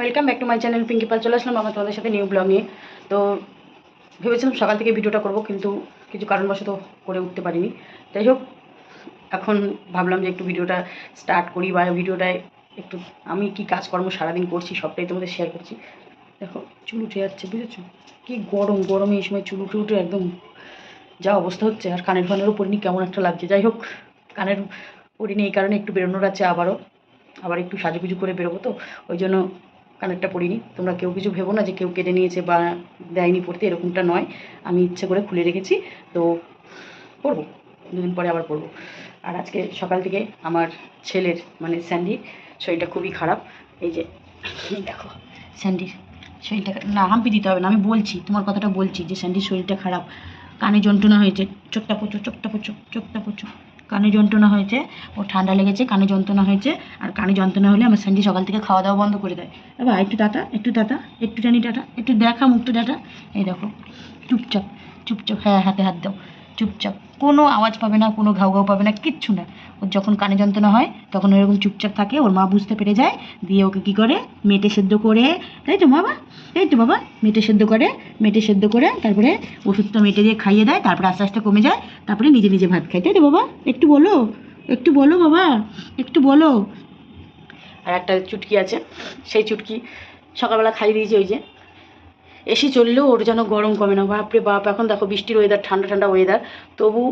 Welcome back to my channel Pinky Pal চলে আসলাম আমার তোমাদের সাথে নিউ ব্লগ নিয়ে। তো ভেবেছিলাম সকাল থেকে ভিডিওটা করব, কিন্তু কিছু কারণবশত করে উঠতে পারিনি। যাই হোক, এখন ভাবলাম যে একটু ভিডিওটা স্টার্ট করি বা ভিডিওটায় একটু আমি কি কাজকর্ম সারাদিন করছি, সবটাই তোমাদের শেয়ার করছি। দেখো, চুল উঠে যাচ্ছে, বুঝেছ? কি গরম, গরমে এই সময় চুল উঠে উঠে একদম যা অবস্থা হচ্ছে, আর কানের ফানেরও পরিনি কেমন একটা লাগছে। যাই হোক, কানের পরিনি এই কারণে একটু বেরোনোর আছে আবারও। আবার একটু সাজুগুজু করে বেরোবো তো, ওই জন্য কানেরটা পরিনি তোমরা কেউ কিছু ভেবো না যে কেউ কেটে নিয়েছে বা দেয়নি পড়তে, এরকমটা নয়। আমি ইচ্ছে করে খুলে রেখেছি, তো পরবো দুদিন পরে আবার পরবো আর আজকে সকাল থেকে আমার ছেলের মানে স্যান্ডির শরীরটা খুবই খারাপ। এই যে, দেখো, স্যান্ডির শরীরটা না, হাম্পি দিতে হবে না, আমি বলছি, তোমার কথাটা বলছি যে স্যান্ডির শরীরটা খারাপ। কানে যন্ত্রণা হয়েছে, চোখটা পচো চোখটা পচো চোখটা পচো কানে যন্ত্রণা হয়েছে, ও ঠান্ডা লেগেছে, কানে যন্ত্রণা হয়েছে, আর কানে যন্ত্রণা হলে আমার সঞ্জি সকাল থেকে খাওয়া দাওয়া বন্ধ করে দেয়। এবার একটু টাটা একটু টাটা একটু টানি টাটা একটু দেখা মুখটা টাটা এই দেখো, চুপচাপ চুপচাপ হ্যাঁ হাতে হাত দাও, চুপচাপ। কোনো আওয়াজ পাবে না, কোনো ঘাউ ঘাউ পাবে না, কিচ্ছু না। ওর যখন কানে যন্ত্রণা হয়, তখন ওরকম চুপচাপ থাকে, ওর মা বুঝতে পেরে যায়, দিয়ে ওকে কী করে? মেটে সেদ্ধ করে তাই তো বাবা তাই তো বাবা, মেটে সেদ্ধ করে, মেটে সেদ্ধ করে, তারপরে ওষুধটা মেটে দিয়ে খাইয়ে দেয়, তারপরে আস্তে আস্তে কমে যায়, তারপরে নিজে নিজে ভাত খায়। তাই তো বাবা, একটু বলো একটু বলো বাবা, একটু বলো। আর একটা চুটকি আছে, সেই চুটকি সকালবেলা খাইয়ে দিয়েছি ওই যে। এসি চললেও ওর যেন গরম কমে না। বাপরে বাপ, এখন দেখো বৃষ্টির ওয়েদার ঠান্ডা ঠান্ডা ওয়েদার তবু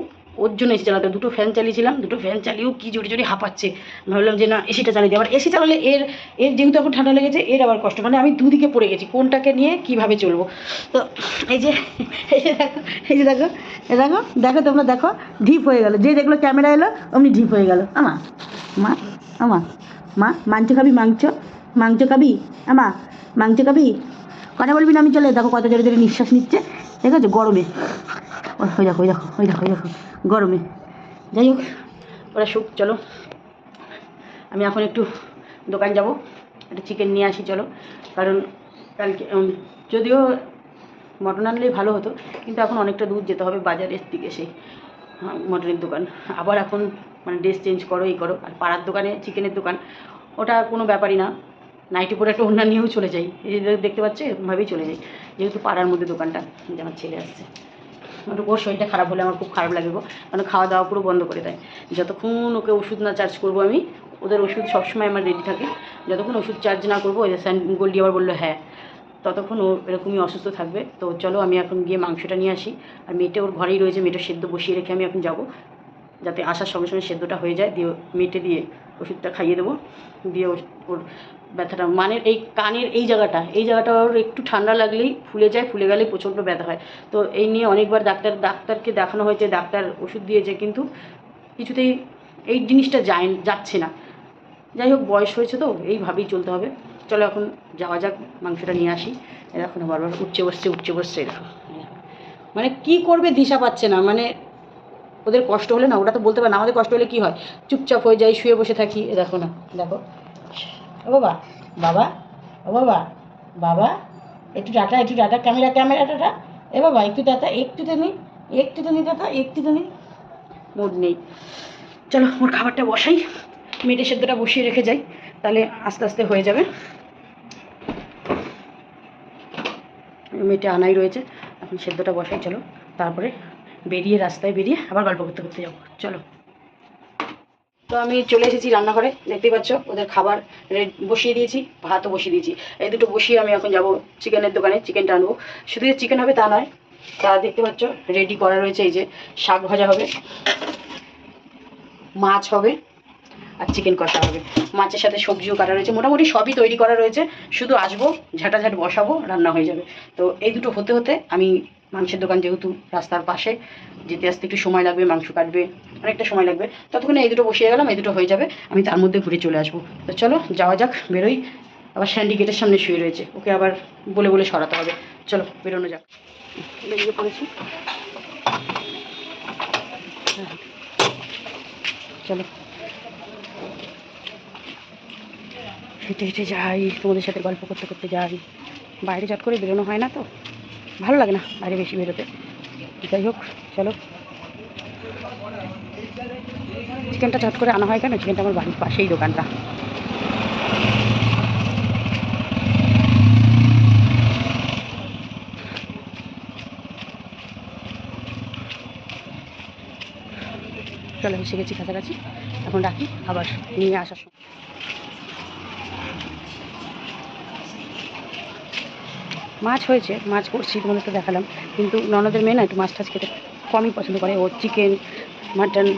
ওর জন্য এসি চালাতে দুটো ফ্যান চালিয়েছিলাম, দুটো ফ্যান চালিয়েও কি জোরে জোরে হাঁপাচ্ছে। ভাবলাম যে না এসিটা চালিয়ে দিই। আবার এসি চালালে এর এর যেহেতু এখন ঠান্ডা লেগেছে, এর আবার কষ্ট। মানে আমি দুদিকে পড়ে গেছি, কোনটাকে নিয়ে কীভাবে চলবো। তো এই যে এই যে দেখো, এই যে দেখো, এই দেখো দেখো তোমরা দেখো, ঢিপ হয়ে গেল। যে দেখল ক্যামেরা এলো, অমনি ঢিপ হয়ে গেল। আমা, মা আমা, মা, মাংস খাবি মাংস? মাংস খাবি? আমা, মাংস খাবি? কথা বলবি না আমি চলে দেখো কত জোরে জোরে নিঃশ্বাস নিচ্ছে। ঠিক আছে? গরমে। ওই দেখো ওই দেখো ওই দেখো ওই দেখো। গরমে। যাই হোক ওরা সুখ চলো। আমি এখন একটু দোকান যাব। একটু চিকেন নিয়ে আসি চলো। কারণ কালকে যদিও মটন আনলেই ভালো হতো কিন্তু এখন অনেকটা দূর যেতে হবে বাজারের দিকে সেই হ্যাঁ, মটনের দোকান। আবার এখন মানে ড্রেস চেঞ্জ করো এই করো। আর পাড়ার দোকানে চিকেনের দোকান ওটা কোনো ব্যাপারই না। নাইটি পরে একটা অন্য নিয়েও চলে যাই এই দেখতে পাচ্ছ, এরকমভাবেই চলে যাই যেহেতু পাড়ার মধ্যে দোকানটা, যে আমার ছেলে আসছে। ওর ওর শরীরটা খারাপ হলে আমার খুব খারাপ লাগে গো। কারণ খাওয়া দাওয়া পুরো বন্ধ করে দেয়। যতক্ষণ ওকে ওষুধ না চার্জ করব আমি, ওদের ওষুধ সবসময় আমার রেডি থাকে। যতক্ষণ ওষুধ চার্জ না করব, ওই গোল্ডি আবার বলল হ্যাঁ। ততক্ষণ ও এরকমই অসুস্থ থাকবে। তো চলো, আমি এখন গিয়ে মাংসটা নিয়ে আসি। আর মেয়েটা ওর ঘরেই রয়েছে, মেয়েটা সেদ্ধ বসিয়ে রেখে আমি এখন যাব। যাতে আসার সঙ্গে সঙ্গে সেদ্ধটা হয়ে যায়, দিয়ে মেটে দিয়ে ওষুধটা খাইয়ে দেবো। দিয়ে ওর ব্যথাটা মানে এই কানের এই জায়গাটা এই জায়গাটা ওর একটু ঠান্ডা লাগলেই ফুলে যায়, ফুলে গেলেই প্রচণ্ড ব্যথা হয়। তো এই নিয়ে অনেকবার ডাক্তার, ডাক্তারকে দেখানো হয়েছে, ডাক্তার ওষুধ দিয়েছে, কিন্তু কিছুতেই এই জিনিসটা যায়, যাচ্ছে না। যাই হোক, বয়স হয়েছে তো, এইভাবেই চলতে হবে। চলো এখন যাওয়া যাক, মাংসটা নিয়ে আসি। এখন বারবার উঠছে, বসছে উঠছে, বসছে এরকম মানে কি করবে দিশা পাচ্ছে না মানে ওদের কষ্ট হলে না ওটা তো বলতে পারে না, আমাদের কষ্ট হলে কি হয়? চুপচাপ হয়ে যাই, শুয়ে বসে থাকি দেখো না দেখো। ও বাবা বাবা, ও বাবা বাবা, একটু টাটা একটু টাটা, ক্যামেরা ক্যামেরা, টাটা। এ বাবা, একটু টাটা একটু তো নি একটু তো নি টাটা একটু তো নি। মুড নেই। চলো ওর খাবারটা বসাই মেটে সেদ্ধটা বসিয়ে রেখে যাই, তাহলে আস্তে আস্তে হয়ে যাবে। মেটে আনাই রয়েছে, এখন সেদ্ধটা বসাই, চলো। তারপরে বেরিয়ে, রাস্তায় বেরিয়ে আবার গল্প করতে করতে যাব। চলো। তো আমি চলে এসেছি রান্নাঘরে, দেখতেই পাচ্ছ, ওদের খাবার বসিয়ে দিয়েছি, ভাতও বসিয়ে দিয়েছি। এই দুটো বসিয়ে আমি এখন যাব চিকেনের দোকানে, চিকেনটা আনব। শুধু যে চিকেন হবে তা নয়, তা দেখতে পাচ্ছ, রেডি করা রয়েছে, এই যে শাক ভাজা হবে, মাছ হবে, আর চিকেন কষা হবে। মাছের সাথে সবজিও কাটা রয়েছে, মোটামুটি সবই তৈরি করা রয়েছে, শুধু আসব, ঝাঁটাঝাট বসাবো, রান্না হয়ে যাবে। তো এই দুটো হতে হতে আমি মাংসের দোকান যেহেতু রাস্তার পাশে, যেতে আসতে একটু সময় লাগবে, মাংস কাটবে, অনেকটা সময় লাগবে। ততক্ষণে এই দুটো বসিয়ে গেলাম, এই দুটো হয়ে যাবে, আমি তার মধ্যে ঘুরে চলে আসব। তো চলো, যাওয়া যাক, বেরোই। আবার স্যান্ডি গেটের সামনে শুয়ে রয়েছে, ওকে আবার বলে বলে সরাতে হবে। চলো, বেরোনো যাক। বেরিয়ে পড়েছি। চলো। হেঁটে হেঁটে যাই, তোমাদের সাথে গল্প করতে করতে যাই। বাইরে চট করে বেরোনো হয় না তো? ভালো লাগে না বাইরে বেশি বেরোতে। যাই হোক, চলো। চিকেনটা চট করে আনা হয় কেন? চিকেনটা আমার বাড়ির পাশেই দোকানটা। চলো, এসে গেছি কাছাকাছি। এখন রাখি, আবার নিয়ে আসার সময়। মাছ হয়েছে, মাছ করছি তোমাদের তো দেখালাম। কিন্তু ননদের মেয়ে না একটু মাছ টাছ খেতে কমই পছন্দ করে। ও চিকেন, মাটন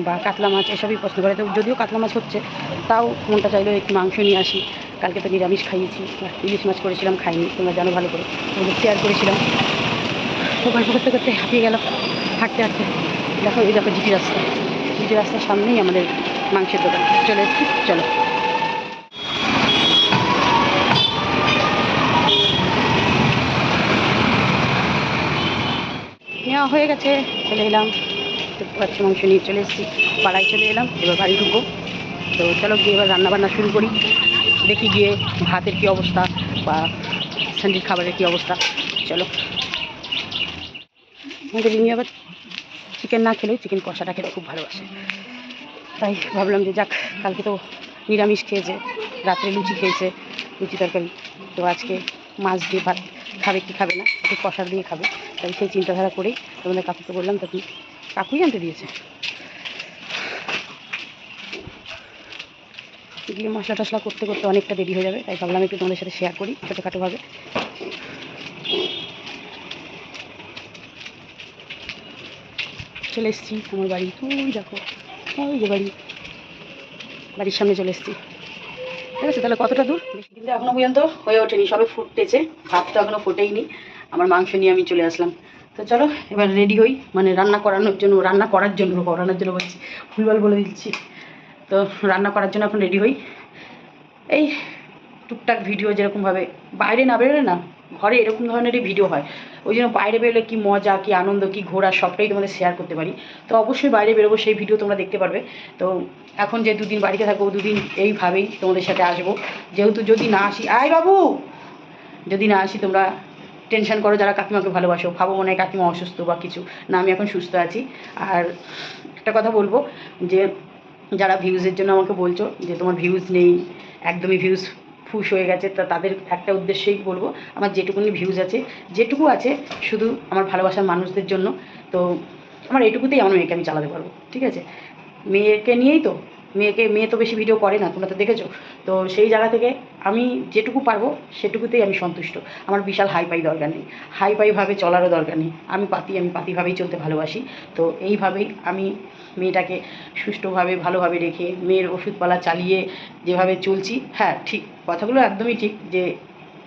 বা কাতলা মাছ এসবই পছন্দ করে। তো যদিও কাতলা মাছ হচ্ছে, তাও মনটা চাইলো একটু মাংস নিয়ে আসি। কালকে তো নিরামিষ খাইয়েছি। ইলিশ মাছ করেছিলাম, খাইনি। তোমরা জানো ভালো করে। তোমাদের শেয়ার করেছিলাম। তো গল্প করতে করতে হাঁপিয়ে গেল। হাঁটতে হাঁটতে। দেখো এই দেখো জিটি রাস্তা। জিটি রাস্তার সামনেই আমাদের মাংসের দোকান। চলে এসেছি। চলো। নেওয়া হয়ে গেছে, চলে এলাম। দেখতে পাচ্ছি মাংস নিয়ে চলে এসেছি, পাড়ায় চলে এলাম, এবার বাড়ি ঢুকবো। তো চলো গিয়ে এবার রান্নাবান্না শুরু করি। দেখি গিয়ে ভাতের কী অবস্থা বা স্যান্ডির খাবারের কী অবস্থা। চলো। আমাদের রিমি আবার চিকেন না খেলেও চিকেন কষাটা খেতে খুব ভালোবাসে। তাই ভাবলাম যে যাক, কালকে তো নিরামিষ খেয়েছে, রাত্রে লুচি খেয়েছে, লুচি তরকারি। তো আজকে মাছ দিয়ে ভাত খাবে কি খাবে না, একটু কষা দিয়ে খাবে। তাই সেই চিন্তাধারা করেই তোমাদের কাকুকে বললাম তখন কাকুই আনতে দিয়েছে। গিয়ে মশলা টশলা করতে করতে অনেকটা দেরি হয়ে যাবে, তাই ভাবলাম একটু তোমাদের সাথে শেয়ার করি ছোটোখাটোভাবে। চলে এসেছি আমার বাড়ি, ওই দেখো, ওই যে বাড়ি, বাড়ির সামনে চলে এসেছি। ঠিক আছে, তাহলে কতটা দূর? কিন্তু এখনও পর্যন্ত হয়ে ওঠেনি, সবে ফুটেছে ভাত তো এখনও ফোটেইনি, আমার মাংস নিয়ে আমি চলে আসলাম। তো চলো, এবার রেডি হই মানে রান্না করানোর জন্য, রান্না করার জন্য, করানোর জন্য বলছি ফুলবাল বলে দিচ্ছি। তো রান্না করার জন্য এখন রেডি হই। এই টুকটাক ভিডিও যেরকমভাবে, বাইরে না বেরোলে না ঘরে এরকম ধরনেরই ভিডিও হয়। ওই জন্য বাইরে বেরোলে কি মজা, কি আনন্দ, কি ঘোরা, সবটাই তোমাদের শেয়ার করতে পারি। তো অবশ্যই বাইরে বেরোবো, সেই ভিডিও তোমরা দেখতে পারবে। তো এখন যে দুদিন বাড়িতে থাকব, দুদিন এইভাবেই তোমাদের সাথে আসব। যেহেতু যদি না আসি, আয় বাবু! যদি না আসি, তোমরা টেনশন করো, যারা কাকিমাকে ভালোবাসো, ভাবো মনে হয় কাকিমা অসুস্থ বা কিছু। না, আমি এখন সুস্থ আছি। আর একটা কথা বলব যে, যারা ভিউজের জন্য আমাকে বলছো যে, তোমার ভিউজ নেই, একদমই ভিউজ ফুস হয়ে গেছে, তা তাদের একটা উদ্দেশ্যেই বলব। আমার যেটুকুনি ভিউজ আছে, যেটুকু আছে শুধু আমার ভালোবাসার মানুষদের জন্য। তো আমার এটুকুতেই আমার মেয়েকে আমি চালাতে পারব, ঠিক আছে? মেয়েকে নিয়েই তো মেয়েকে, মেয়ে তো বেশি ভিডিও করে না, তোমরা তো দেখেছ। তো সেই জায়গা থেকে আমি যেটুকু পারব, সেটুকুতেই আমি সন্তুষ্ট। আমার বিশাল হাই পাই দরকার নেই। হাই পাইভাবে চলারও দরকার নেই। আমি পাতি, আমি পাতিভাবেই চলতে ভালোবাসি। তো এইভাবেই আমি মেয়েটাকে সুষ্ঠুভাবে, ভালোভাবে রেখে মেয়ের ওষুধপালা চালিয়ে যেভাবে চলছি হ্যাঁ ঠিক। কথাগুলো একদমই ঠিক যে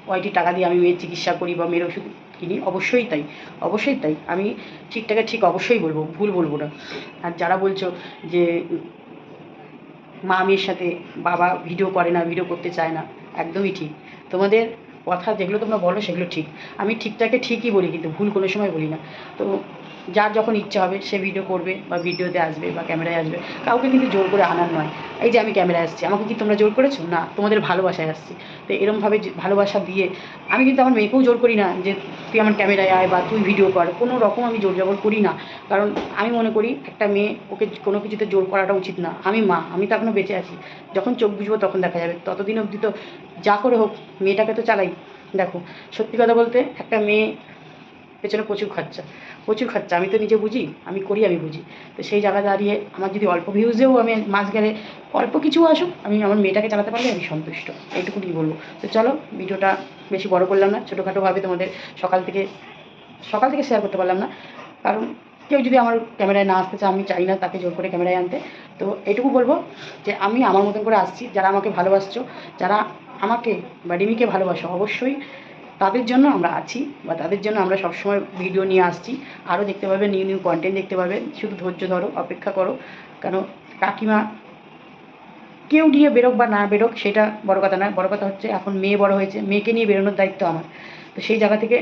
কয়টি টাকা দিয়ে আমি মেয়ের চিকিৎসা করি বা মেয়ের ওষুধ কিনি, অবশ্যই তাই অবশ্যই তাই। আমি ঠিকটাকে ঠিক অবশ্যই বলব, ভুল বলব না। আর যারা বলছো যে মা মেয়ের সাথে বাবা ভিডিও করে না ভিডিও করতে চায় না। একদমই ঠিক। তোমাদের কথা যেগুলো তোমরা বলো সেগুলো ঠিক। আমি ঠিকটাকে ঠিকই বলি কিন্তু ভুল কোনো সময় বলি না। তো যার যখন ইচ্ছা হবে সে ভিডিও করবে বা ভিডিওতে আসবে বা ক্যামেরায় আসবে। কাউকে কিন্তু জোর করে আনার নয়। এই যে আমি ক্যামেরায় আসছি, আমাকে কি তোমরা জোর করেছ? না, তোমাদের ভালোবাসায় আসছি। তো এরমভাবে ভালোবাসা দিয়ে আমি কিন্তু আমার মেয়েকেও জোর করি না যে তুই আমার ক্যামেরায় আয় বা তুই ভিডিও কর। কোনো রকম আমি জোর জবর করি না। কারণ আমি মনে করি একটা মেয়ে ওকে কোনো কিছুতে জোর করাটা উচিত না। আমি মা, আমি তো এখনও বেঁচে আছি। যখন চোখ বুঝব তখন দেখা যাবে। ততদিন অবধি তো যা করে হোক, মেয়েটাকে তো চালাই। দেখো, সত্যি কথা বলতে একটা মেয়ে পেছনে প্রচুর খরচা প্রচুর খরচা। আমি তো নিজে বুঝি, আমি করি, আমি বুঝি। তো সেই জায়গা দাঁড়িয়ে আমার যদি অল্প ভিউজেও আমি মাস গেলে অল্প কিছু আসুক, আমি আমার মেয়েটাকে চালাতে পারলে আমি সন্তুষ্ট। এইটুকু এইটুকুনি বলব? তো চলো, ভিডিওটা বেশি বড় করলাম না ছোটোখাটোভাবে তোমাদের সকাল থেকে সকাল থেকে শেয়ার করতে পারলাম না। কারণ কেউ যদি আমার ক্যামেরায় না আসতে চায়, আমি চাই না তাকে জোর করে ক্যামেরায় আনতে। তো এটুকু বলব যে আমি আমার মতন করে আসছি, যারা আমাকে ভালোবাসছো, যারা আমাকে বা রিমিকে ভালোবাসো, অবশ্যই তাদের জন্য আমরা আছি বা তাদের জন্য আমরা সবসময় ভিডিও নিয়ে আসছি। আরও দেখতে পাবে নিউ নিউ কন্টেন্ট দেখতে পাবে। শুধু ধৈর্য ধরো, অপেক্ষা করো। কারণ কাকিমা কেউ নিয়ে বেরোক বা না বেরোক, সেটা বড় কথা নয়। বড় কথা হচ্ছে, এখন মেয়ে বড় হয়েছে, মেয়েকে নিয়ে বেরোনোর দায়িত্ব আমার। তো সেই জায়গা থেকে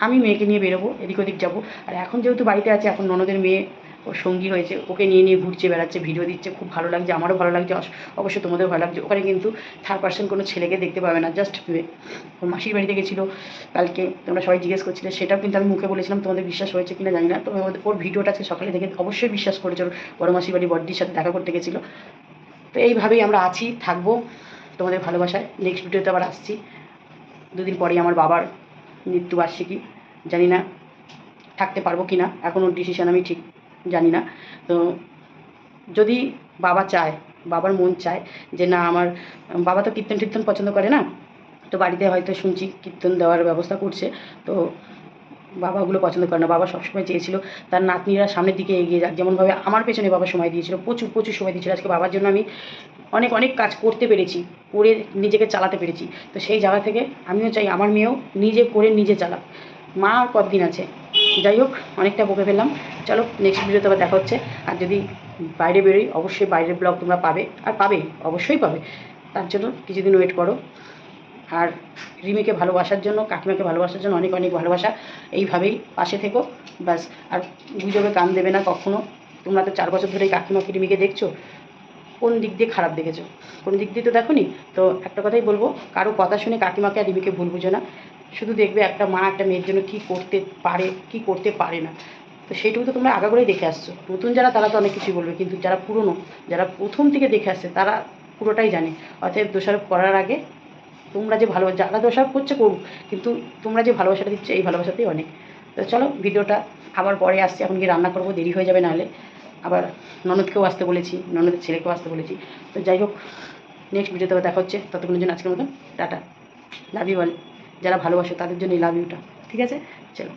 আমি মেয়েকে নিয়ে বেরোবো, এদিক ওদিক যাব। আর এখন যেহেতু বাড়িতে আছে, এখন ননদের মেয়ে ওর সঙ্গী হয়েছে, ওকে নিয়ে নিয়ে ঘুরছে, বেড়াচ্ছে ভিডিও দিচ্ছে, খুব ভালো লাগছে, আমারও ভালো লাগছে, অস- অবশ্য তোমাদেরও ভালো লাগছে। ওখানে কিন্তু থার্ড পার্সন কোনো ছেলেকে দেখতে পাবে না জাস্ট ওর মাসির বাড়িতে গেছিল, কালকে তোমরা সবাই জিজ্ঞেস করছিলে, সেটাও কিন্তু আমি মুখে বলেছিলাম, তোমাদের বিশ্বাস হয়েছে কিনা জানি না তবে ওর- ভিডিওটা আজকে সকালে দেখে অবশ্যই বিশ্বাস করেছে বড় মাসির বাড়ি বড়দির সাথে দেখা করতে গেছিল। তো এইভাবেই আমরা আছি, থাকব তোমাদের ভালোবাসায়। নেক্সট ভিডিওতে আবার আসছি। দুদিন পরেই আমার বাবার মৃত্যুবার্ষিকী, জানি না থাকতে পারব কি না এখনও ডিসিশন আমি ঠিক জানি না তো যদি বাবা চায়, বাবার মন চায় যে না আমার, বাবা তো কীর্তন টীর্তন পছন্দ করে না, তো বাড়িতে হয়তো শুনছি কীর্তন দেওয়ার ব্যবস্থা করছে, তো বাবাগুলো পছন্দ করে না। বাবা সবসময় চেয়েছিল তার নাতনিরা সামনের দিকে এগিয়ে যাক। যেমনভাবে আমার পেছনে বাবা সময় দিয়েছিল, প্রচুর প্রচুর সময় দিয়েছিল। আজকে বাবার জন্য আমি অনেক অনেক কাজ করতে পেরেছি, করে নিজেকে চালাতে পেরেছি। তো সেই জায়গা থেকে আমিও চাই আমার মেয়েও নিজে করে নিজে চালাক। মা আর কতদিন আছে? যাই হোক, অনেকটা বকে ফেললাম। চলো নেক্সট ভিডিওতে আবার দেখা হচ্ছে। আর যদি বাইরে বেরোই, অবশ্যই বাইরের ব্লগ তোমরা পাবে। আর পাবে, অবশ্যই পাবে। তার জন্য কিছুদিন ওয়েট করো। আর রিমিকে ভালোবাসার জন্য, কাকিমাকে ভালোবাসার জন্য অনেক অনেক ভালোবাসা। এইভাবেই পাশে থেকো, ব্যাস। আর গুজবে কান দেবে না কখনো। তোমরা তো চার বছর ধরেই কাকিমাকে, রিমিকে দেখছ। কোন দিক দিয়ে খারাপ দেখেছ? কোন দিক দিয়ে তো দেখো তো একটা কথাই বলব, কারও কথা শুনে কাকিমাকে আর রিমিকে ভুল বুঝো না। শুধু দেখবে একটা মা একটা মেয়ের জন্য কী করতে পারে, কি করতে পারে না। তো সেইটুকু তো তোমরা আগাগোড়াই দেখে আসছো। নতুন যারা, তারা তো অনেক কিছুই বলবে, কিন্তু যারা পুরনো, যারা প্রথম থেকে দেখে আসছে, তারা পুরোটাই জানে। অতএব দোষারোপ করার আগে তোমরা যে ভালো, যারা দোষারোপ করছে, করুক। কিন্তু তোমরা যে ভালোবাসাটা দিচ্ছ, এই ভালোবাসাতেই অনেক। তো চলো, ভিডিওটা আবার পরে আসছে। এখন গিয়ে রান্না করব, দেরি হয়ে যাবে নাহলে। আবার ননদকেও আসতে বলেছি, ননদের ছেলেকেও আসতে বলেছি। তো যাই হোক নেক্সট ভিডিওতে দেখা হচ্ছে। ততক্ষণের জন্য আজকের মতন, টাটা। লাভ ইউ বল যারা ভালোবাসে তাদের জন্য লাভ ইউটা ঠিক আছে? চলো।